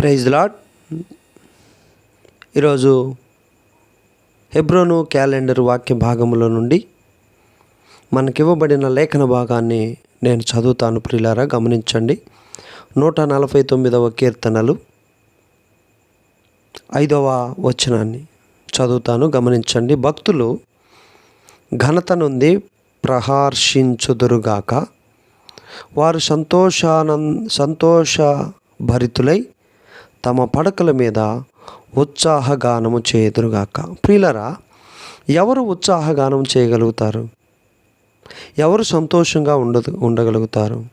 Praise lord ఈరోజు హెబ్రోను calendar వాక్య భాగంలో నుండి మనకివ్వబడిన లేఖన భాగాన్ని నేను చదువుతాను ప్రిలారా గమనించండి. నూట నలభై తొమ్మిదవ కీర్తనలు ఐదవ వచనాన్ని చదువుతాను గమనించండి. భక్తులు ఘనత నుండి ప్రహర్షించుదురుగాక వారు సంతోషానం సంతోష భరితులై తమ పడకల మీద ఉత్సాహగానము చేదురుగాక ప్రియులరా ఎవరు ఉత్సాహగానం చేయగలుగుతారు? ఎవరు సంతోషంగా ఉండదు ఉండగలుగుతారు?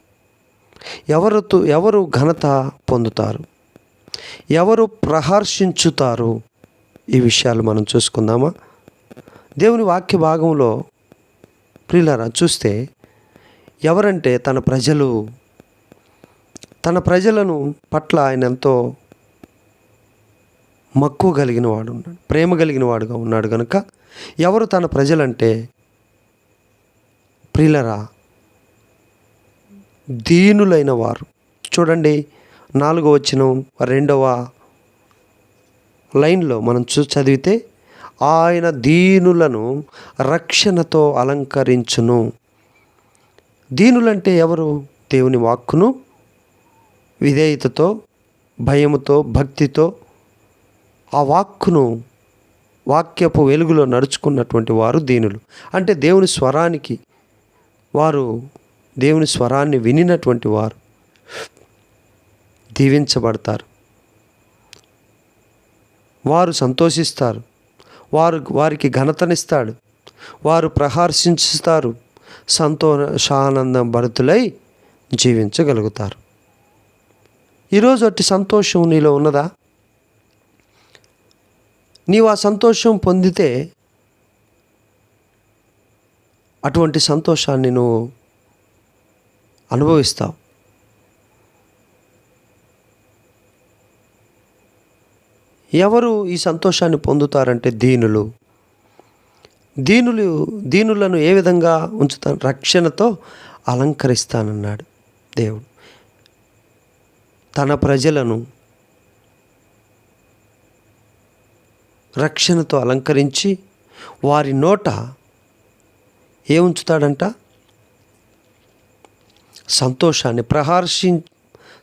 ఎవరు ఎవరు ఘనత పొందుతారు? ఎవరు ప్రహర్షించుతారు? ఈ విషయాలు మనం చూసుకుందామా? దేవుని వాక్య భాగంలో ప్రియులరా చూస్తే ఎవరంటే తన ప్రజలు. తన ప్రజలను పట్ల ఆయన ఎంతో మక్కువ కలిగిన వాడు ఉన్నాడు. ప్రేమ కలిగిన వాడుగా ఉన్నాడు కనుక ఎవరు తన ప్రజలంటే ప్రిలరా దీనులైన వారు. చూడండి నాలుగో వచ్చిన రెండవ లైన్లో మనం చూ చదివితే ఆయన దీనులను రక్షణతో అలంకరించును. దీనులంటే ఎవరు? దేవుని వాక్కును విధేయతతో భయముతో భక్తితో ఆ వాక్కును వాక్యపు వెలుగులో నడుచుకున్నటువంటి వారు దీనులు. అంటే దేవుని స్వరానికి వారు దేవుని స్వరాన్ని వినినటువంటి వారు దీవించబడతారు. వారు సంతోషిస్తారు. వారు వారికి ఘనతనిస్తాడు. వారు ప్రహర్షించుతారు. సంతోషానందం భరతులై జీవించగలుగుతారు. ఈరోజు అట్టి సంతోషం నీలో ఉన్నదా? నీవు ఆ సంతోషం పొందితే అటువంటి సంతోషాన్ని నువ్వు అనుభవిస్తావు. ఎవరు ఈ సంతోషాన్ని పొందుతారంటే దీనులు. దీనులు దీనులను ఏ విధంగా ఉంచుతాను రక్షణతో అలంకరిస్తానన్నాడు దేవుడు. తన ప్రజలను రక్షణతో అలంకరించి వారి నోట ఏ ఉంచుతాడంట సంతోషాన్ని ప్రహర్షి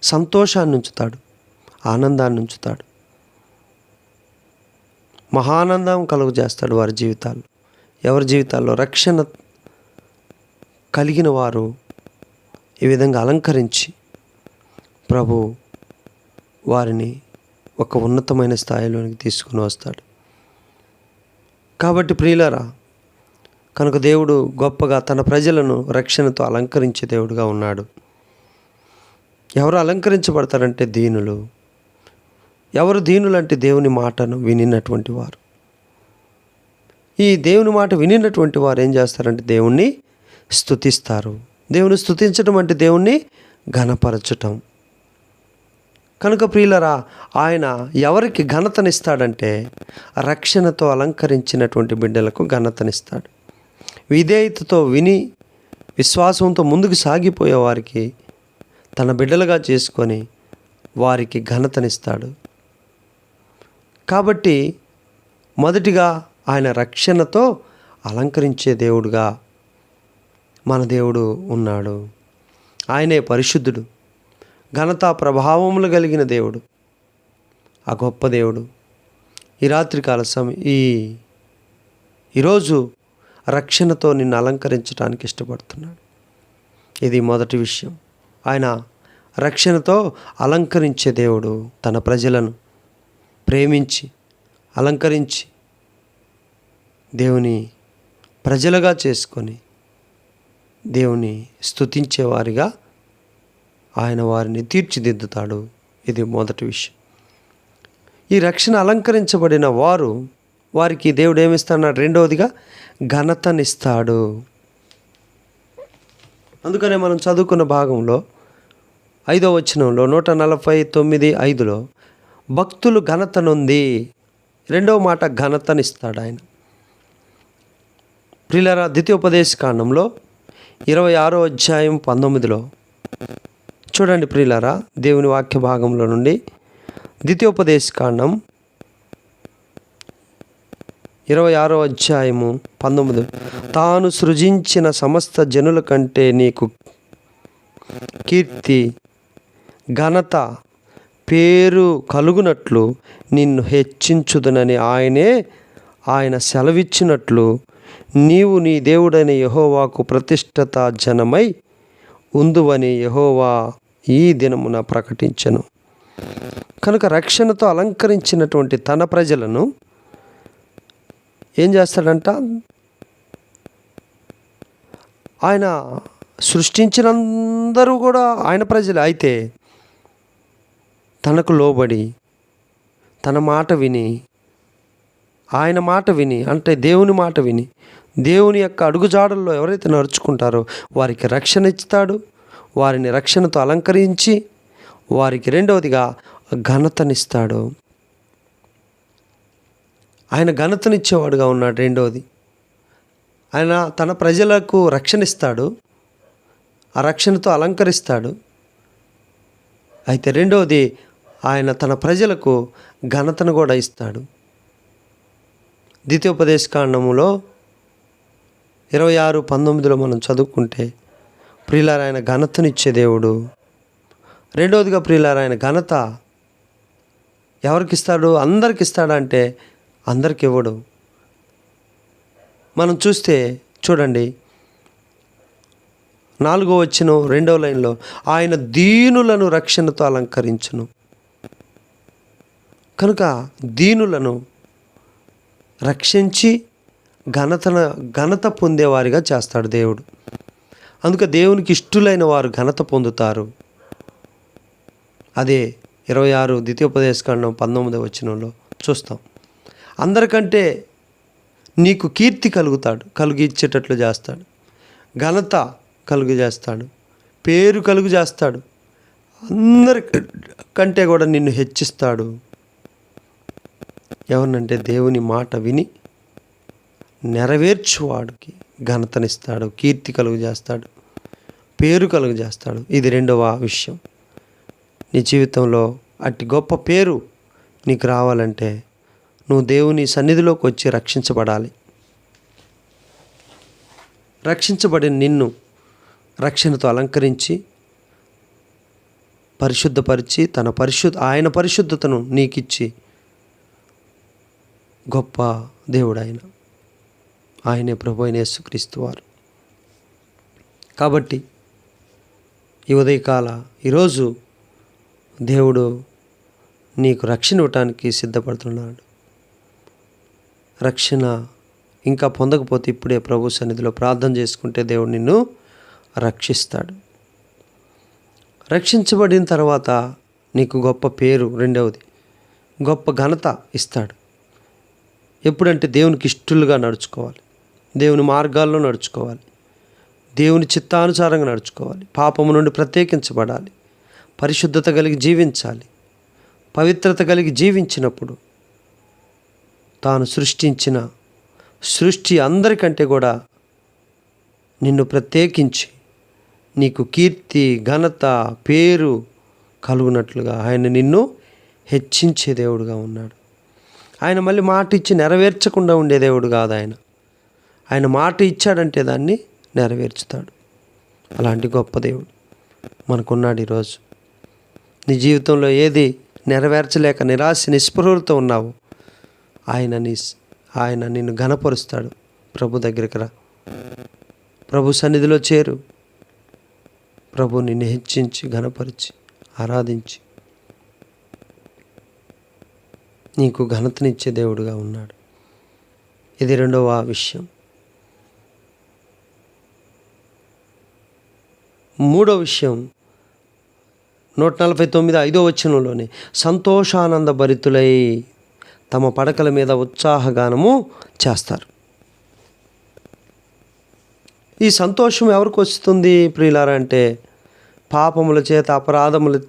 సంతోషాన్ని ఉంచుతాడు ఆనందాన్ని ఉంచుతాడు. మహానందం కలుగు చేస్తాడు వారి జీవితాల్లో. ఎవరి జీవితాల్లో రక్షణ కలిగిన వారు ఈ విధంగా అలంకరించి ప్రభు వారిని ఒక ఉన్నతమైన స్థాయిలోనికి తీసుకుని వస్తాడు. కాబట్టి ప్రియులరా కనుక దేవుడు గొప్పగా తన ప్రజలను రక్షణతో అలంకరించే దేవుడుగా ఉన్నాడు. ఎవరు అలంకరించబడతారంటే దీనులు. ఎవరు దీనులంటే దేవుని మాటను వినినటువంటి వారు. ఈ దేవుని మాట వినినటువంటి వారు ఏం చేస్తారంటే దేవుణ్ణి స్థుతిస్తారు దేవుని స్థుతించడం అంటే దేవుణ్ణి ఘనపరచటం. కనుక ప్రియులరా ఆయన ఎవరికి ఘనతనిస్తాడంటే రక్షణతో అలంకరించినటువంటి బిడ్డలకు ఘనతనిస్తాడు. విధేయతతో విని విశ్వాసంతో ముందుకు సాగిపోయే వారికి తన బిడ్డలుగా చేసుకొని వారికి ఘనతనిస్తాడు. కాబట్టి మొదటిగా ఆయన రక్షణతో అలంకరించే దేవుడుగా మన దేవుడు ఉన్నాడు. ఆయనే పరిశుద్ధుడు. ఘనత ప్రభావములు కలిగిన దేవుడు. ఆ గొప్ప దేవుడు. ఈ రాత్రికాల సమయం ఈ ఈరోజు రక్షణతో నిన్ను అలంకరించడానికి ఇష్టపడుతున్నాడు. ఇది మొదటి విషయం. ఆయన రక్షణతో అలంకరించే దేవుడు తన ప్రజలను ప్రేమించి అలంకరించి దేవుని ప్రజలుగా చేసుకొని దేవుని స్తుతించేవారిగా ఆయన వారిని తీర్చిదిద్దుతాడు. ఇది మొదటి విషయం. ఈ రక్షణ అలంకరించబడిన వారు వారికి దేవుడు ఏమిస్తాడు? రెండవదిగా ఘనతనిస్తాడు. అందుకనే మనం చదువుకున్న భాగంలో ఐదో వచనంలో నూట నలభై తొమ్మిది ఐదులో భక్తులు ఘనతనుంది. రెండవ మాట ఘనతనిస్తాడు ఆయన. ప్రిలరా ద్వితీయోపదేశ కాండంలో ఇరవై ఆరో అధ్యాయం పంతొమ్మిదిలో చూడండి ప్రియులరా దేవుని వాక్య భాగంలో నుండి ద్వితీయోపదేశ కాండం ఇరవై ఆరో అధ్యాయము పంతొమ్మిది. తాను సృజించిన సమస్త జనుల కంటే నీకు కీర్తి ఘనత పేరు కలుగునట్లు నిన్ను హెచ్చించుదనని ఆయనే ఆయన సెలవిచ్చినట్లు నీవు నీ దేవుడని యహోవాకు ప్రతిష్టత జనమై ఉందువని యహోవా ఈ దినమున ప్రకటించను. కనుక రక్షణతో అలంకరించినటువంటి తన ప్రజలను ఏం చేస్తాడంట? ఆయన సృష్టించినందరూ కూడా ఆయన ప్రజలు. అయితే తనకు లోబడి తన మాట విని ఆయన మాట విని అంటే దేవుని మాట విని దేవుని యొక్క అడుగుజాడల్లో ఎవరైతే నడుచుకుంటారో వారికి రక్షణ ఇస్తాడు. వారిని రక్షణతో అలంకరించి వారికి రెండవదిగా ఘనతనిస్తాడు. ఆయన ఘనతనిచ్చేవాడుగా ఉన్నాడు రెండవది. ఆయన తన ప్రజలకు రక్షణ ఇస్తాడు ఆ రక్షణతో అలంకరిస్తాడు. అయితే రెండవది ఆయన తన ప్రజలకు ఘనతను కూడా ఇస్తాడు. ద్వితీయోపదేశ కాండములో ఇరవై ఆరు పంతొమ్మిదిలో మనం చదువుకుంటే ప్రియులారాయన ఘనతనిచ్చే దేవుడు. రెండవదిగా ప్రియులారాయన ఘనత ఎవరికి ఇస్తాడు అందరికి ఇస్తాడంటే అందరికి ఇవ్వడు మనం చూస్తే చూడండి. నాలుగో వచ్చిన రెండో లైన్లో ఆయన దీనులను రక్షణతో అలంకరించును. కనుక దీనులను రక్షించి ఘనతన ఘనత పొందేవారిగా చేస్తాడు దేవుడు. అందుకే దేవునికి ఇష్టులైన వారు ఘనత పొందుతారు. అదే ఇరవై ఆరు ద్వితీయోపదేశకాండం పంతొమ్మిది వచనంలో చూస్తాం. అందరికంటే నీకు కీర్తి కలుగుతాడు కలుగిచ్చేటట్లు చేస్తాడు. ఘనత కలుగు చేస్తాడు పేరు కలుగు చేస్తాడు అందరి కంటే కూడా నిన్ను హెచ్చిస్తాడు. ఎవరినంటే దేవుని మాట విని నెరవేర్చువాడికి ఘనతనిస్తాడు కీర్తి కలుగు చేస్తాడు పేరు కలుగు చేస్తాడు ఇది రెండవ విషయం. నీ జీవితంలో అట్టి గొప్ప పేరు నీకు రావాలంటే నువ్వు దేవుని సన్నిధిలోకి వచ్చి రక్షించబడాలి. రక్షించబడిన నిన్ను రక్షణతో అలంకరించి పరిశుద్ధపరిచి తన పరిశుద్ధ ఆయన పరిశుద్ధతను నీకిచ్చి గొప్ప దేవుడు ఆయన ఆయనే ప్రభు అయిన యేసుక్రీస్తు వారు. కాబట్టి ఈ ఉదయకాల ఈరోజు దేవుడు నీకు రక్షణ ఇవ్వటానికి సిద్ధపడుతున్నాడు. రక్షణ ఇంకా పొందకపోతే ఇప్పుడే ప్రభు సన్నిధిలో ప్రార్థన చేసుకుంటే దేవుడు నిన్ను రక్షిస్తాడు. రక్షించబడిన తర్వాత నీకు గొప్ప పేరు రెండవది గొప్ప ఘనత ఇస్తాడు. ఎప్పుడంటే దేవునికి ఇష్టలుగా నడుచుకోవాలి. దేవుని మార్గాల్లో నడుచుకోవాలి. దేవుని చిత్తానుసారంగా నడుచుకోవాలి. పాపము నుండి ప్రత్యేకించబడాలి. పరిశుద్ధత కలిగి జీవించాలి. పవిత్రత కలిగి జీవించినప్పుడు తాను సృష్టించిన సృష్టి అందరికంటే కూడా నిన్ను ప్రత్యేకించి నీకు కీర్తి ఘనత పేరు కలుగునట్లుగా ఆయన నిన్ను హెచ్చించే దేవుడుగా ఉన్నాడు. ఆయన మళ్ళీ మాట ఇచ్చి నెరవేర్చకుండా ఉండే దేవుడు కాదు ఆయన. ఆయన మాట ఇచ్చాడంటే దాన్ని నెరవేర్చుతాడు. అలాంటి గొప్ప దేవుడు మనకున్నాడు ఈరోజు. నీ జీవితంలో ఏది నెరవేర్చలేక నిరాశ నిస్పృహలతో ఉన్నావు ఆయన నీ ఆయన నిన్ను ఘనపరుస్తాడు. ప్రభు దగ్గరికి రా. ప్రభు సన్నిధిలో చేరు. ప్రభు నిన్ను హెచ్చించి ఘనపరిచి ఆరాధించి నీకు ఘనతనిచ్చే దేవుడుగా ఉన్నాడు. ఇది రెండవ విషయం. మూడో విషయం నూట నలభై తొమ్మిది ఐదో వచనంలోనే సంతోషానంద భరితులై తమ పడకల మీద ఉత్సాహగానము చేస్తారు. ఈ సంతోషం ఎవరికి వస్తుంది ప్రియులారా అంటే పాపముల చేత అపరాధముల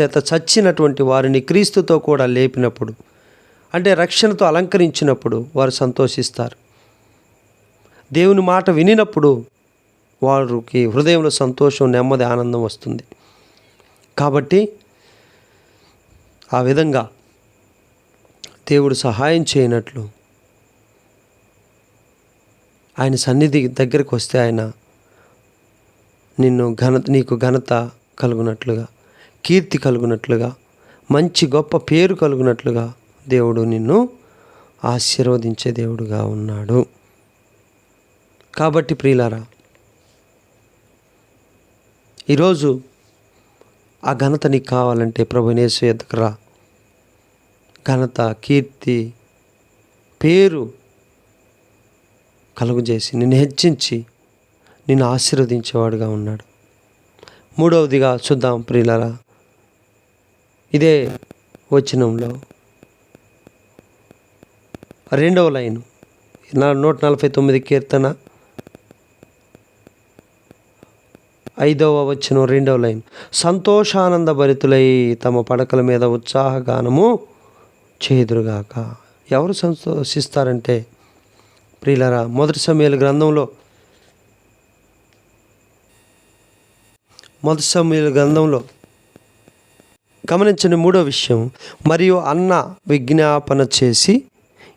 చేత చచ్చినటువంటి వారిని క్రీస్తుతో కూడా లేపినప్పుడు అంటే రక్షణతో అలంకరించినప్పుడు వారు సంతోషిస్తారు. దేవుని మాట వినినప్పుడు వారికి హృదయంలో సంతోషం నెమ్మది ఆనందం వస్తుంది. కాబట్టి ఆ విధంగా దేవుడు సహాయం చేయనట్లు ఆయన సన్నిధి దగ్గరికి వస్తే ఆయన నిన్ను ఘనత నీకు ఘనత కలుగునట్లుగా కీర్తి కలుగునట్లుగా మంచి గొప్ప పేరు కలుగునట్లుగా దేవుడు నిన్ను ఆశీర్వదించే దేవుడుగా ఉన్నాడు. కాబట్టి ప్రియులారా ఈరోజు ఆ ఘనత నీకు కావాలంటే ప్రభు నేసు రా. ఘనత కీర్తి పేరు కలుగజేసి నిన్ను హెచ్చించి నిన్ను ఆశీర్వదించేవాడుగా ఉన్నాడు. మూడవదిగా చూద్దాం ప్రియులరా ఇదే వచనంలో రెండవ లైన్. నూట నలభై తొమ్మిది కీర్తన ఐదవ వచ్చిన రెండవ లైన్. సంతోషానంద భరితులై తమ పడకల మీద ఉత్సాహగానము చేదురుగాక. ఎవరు సంతోషిస్తారంటే ప్రియులరా మొదటి సమయాల గ్రంథంలో మొదటి సమయాల గ్రంథంలో గమనించిన మూడో విషయం మరియు అన్న విజ్ఞాపన చేసి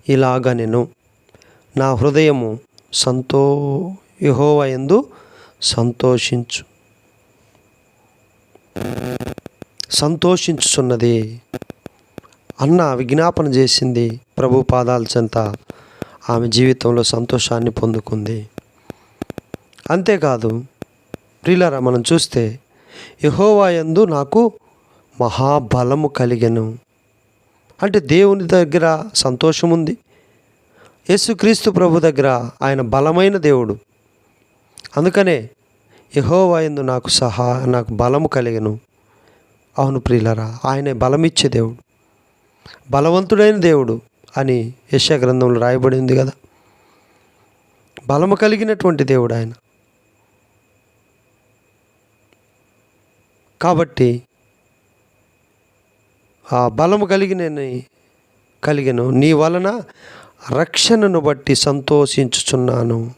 ఇలాగ నేను నా హృదయము సంతో యహోవయందు సంతోషించు. సంతోషించుచున్నది. అన్న విజ్ఞాపన చేసింది ప్రభు పాదాల చెంత. ఆమె జీవితంలో సంతోషాన్ని పొందుకుంది. అంతేకాదు ప్రియులరా మనం చూస్తే యహోవాయందు నాకు మహాబలము కలిగెను. అంటే దేవుని దగ్గర సంతోషం ఉంది యేసుక్రీస్తు ప్రభు దగ్గర ఆయన బలమైన దేవుడు. అందుకనే యహోవాయందు నాకు సహా నాకు బలము కలిగను. అవును ప్రియులరా ఆయనే బలమిచ్చే దేవుడు. బలవంతుడైన దేవుడు అని యశా గ్రంథంలో రాయబడి ఉంది కదా. బలము కలిగినటువంటి దేవుడు ఆయన. కాబట్టి ఆ బలము కలిగిన కలిగను. నీ వలన రక్షణను బట్టి సంతోషించుచున్నాను.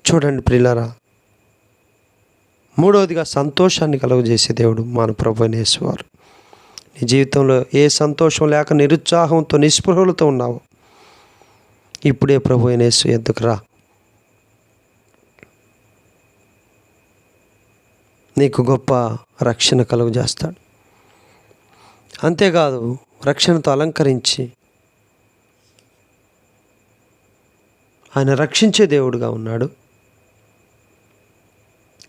చూడండి ప్రిలరా. మూడవదిగా సంతోషాన్ని కలుగజేసే దేవుడు మన ప్రభు అనేసేవారు నీ జీవితంలో ఏ సంతోషం లేక నిరుత్సాహంతో నిస్పృహలతో ఉన్నావు? ఇప్పుడే ప్రభు అనేసు ఎద్దుకు రా. నీకు గొప్ప రక్షణ కలుగజేస్తాడు. అంతేకాదు రక్షణతో అలంకరించి ఆయన రక్షించే దేవుడుగా ఉన్నాడు.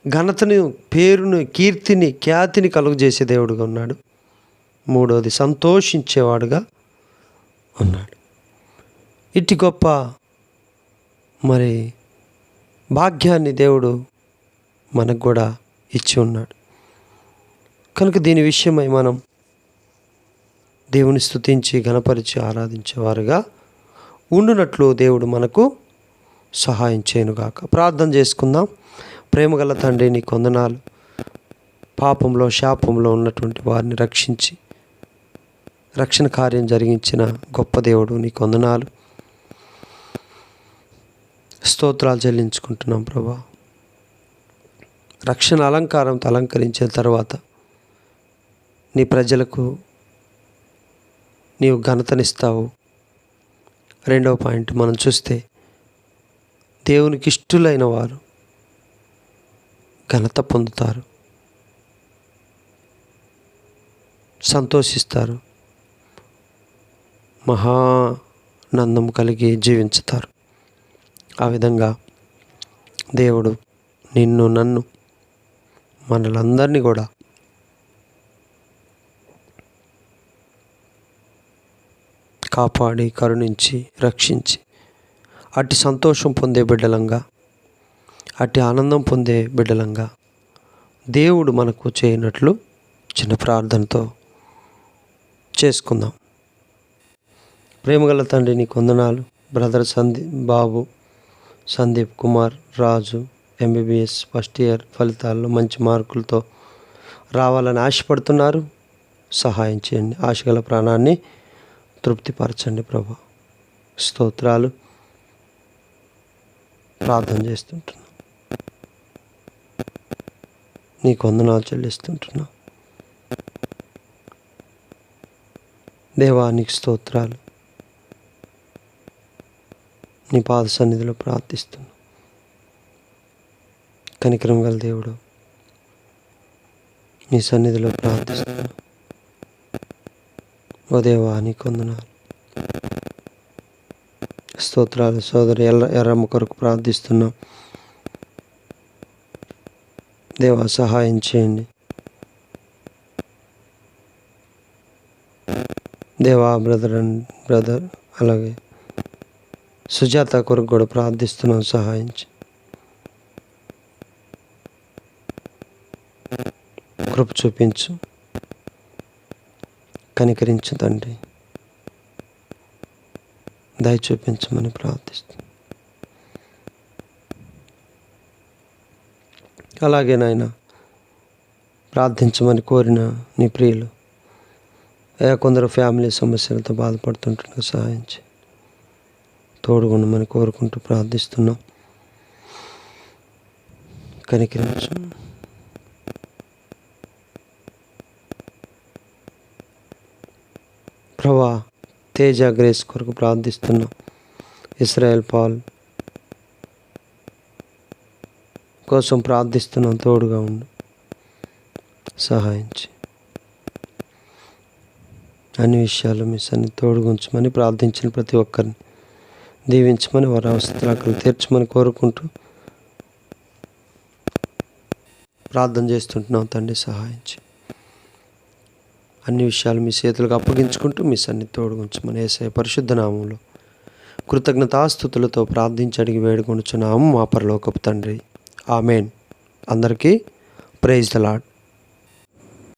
ఘనతను పేరును కీర్తిని ఖ్యాతిని కలుగజేసే దేవుడుగా ఉన్నాడు. మూడవది సంతోషించేవాడుగా ఉన్నాడు. ఇట్టి గొప్ప మరి భాగ్యాన్ని దేవుడు మనకు కూడా ఇచ్చి ఉన్నాడు. కనుక దీని విషయమై మనం దేవుని స్తుతించి గణపరిచి ఆరాధించేవారుగా ఉండునట్లు దేవుడు మనకు సహాయం చేయనుగాక. ప్రార్థన చేసుకుందాం. ప్రేమగల తండ్రి నీ కొందనాలు పాపంలో శాపంలో ఉన్నటువంటి వారిని రక్షించి రక్షణ కార్యం జరిగించిన గొప్ప దేవుడు నీ కొందనాలు స్తోత్రాలు చెల్లించుకుంటున్నాం ప్రభా. రక్షణ అలంకారంతో అలంకరించిన తర్వాత నీ ప్రజలకు నీవు ఘనతనిస్తావు. రెండవ పాయింట్ మనం చూస్తే దేవునికి ఇష్టలైన వారు ఘనత పొందుతారు. సంతోషిస్తారు. మహానందం కలిగి జీవించుతారు. ఆ విధంగా దేవుడు నిన్ను నన్ను మనలందరినీ కూడా కాపాడి కరుణించి రక్షించి అట్టి సంతోషం పొందే బిడ్డలంగా అట్టి ఆనందం పొందే బిడ్డలంగా దేవుడు మనకు చేయనట్లు చిన్న ప్రార్థనతో చేసుకుందాం. ప్రేమగల తండ్రి నీ కొందనాలు brother Sandeep Babu Sandeep Kumar Raju MBBS first year ఫలితాల్లో మంచి మార్కులతో రావాలని ఆశపడుతున్నారు. సహాయం చేయండి. ఆశగల ప్రాణాన్ని తృప్తిపరచండి ప్రభా. స్తోత్రాలు ప్రార్థన చేస్తుంటున్నా. నీకు వందనాలు చెల్లిస్తుంటున్నా. దేవానికి స్తోత్రాలు. నీ పాద సన్నిధిలో ప్రార్థిస్తున్నా. కనికరం గల దేవుడు నీ సన్నిధిలో ప్రార్థిస్తున్నా. ఓ దేవా నీకు వందనాలు స్తోత్రాలు సోదరు ఎర్ర ఎర్రమ్మ కొరకు ప్రార్థిస్తున్నాం. దేవా సహాయం చేయండి. దేవా బ్రదర్ అండ్ బ్రదర్ అలాగే సుజాత కొరకు కూడా ప్రార్థిస్తున్నాం సహాయం కృప చూపించు కనికరించు తండ్రి. దయ చూపించమని ప్రార్థిస్తున్నాం. అలాగే నాయన ప్రార్థించమని కోరిన నీ ప్రియులు. కొందరు ఫ్యామిలీ సమస్యలతో బాధపడుతుంటుండగా సహాయించి తోడుగుండమని కోరుకుంటూ ప్రార్థిస్తున్నాం. కనికరించు ప్రభా తేజ గ్రేస్ కొరకు ప్రార్థిస్తున్నాం. ఇస్రాయల్ పాల్ కోసం ప్రార్థిస్తున్నాం. తోడుగా ఉండు. సహాయించి. అన్ని విషయాలు మీ సన్ని తోడుగుంచమని ప్రార్థించిన ప్రతి ఒక్కరిని. దీవించమని వారి అవసరాలను తీర్చమని కోరుకుంటూ ప్రార్థన చేస్తుంటున్నాం. తండ్రి సహాయించి. అన్ని విషయాలు మీ చేతులకు అప్పగించుకుంటూ మీ సన్ని తోడుగుంచమని వేసే పరిశుద్ధ నామంలో కృతజ్ఞతాస్థుతులతో ప్రార్థించి అడిగి వేడుకొనుచున్నాము మా పరలోకపు తండ్రి. ఆమెన్. అందరికీ ప్రైజ్ ద లాడ్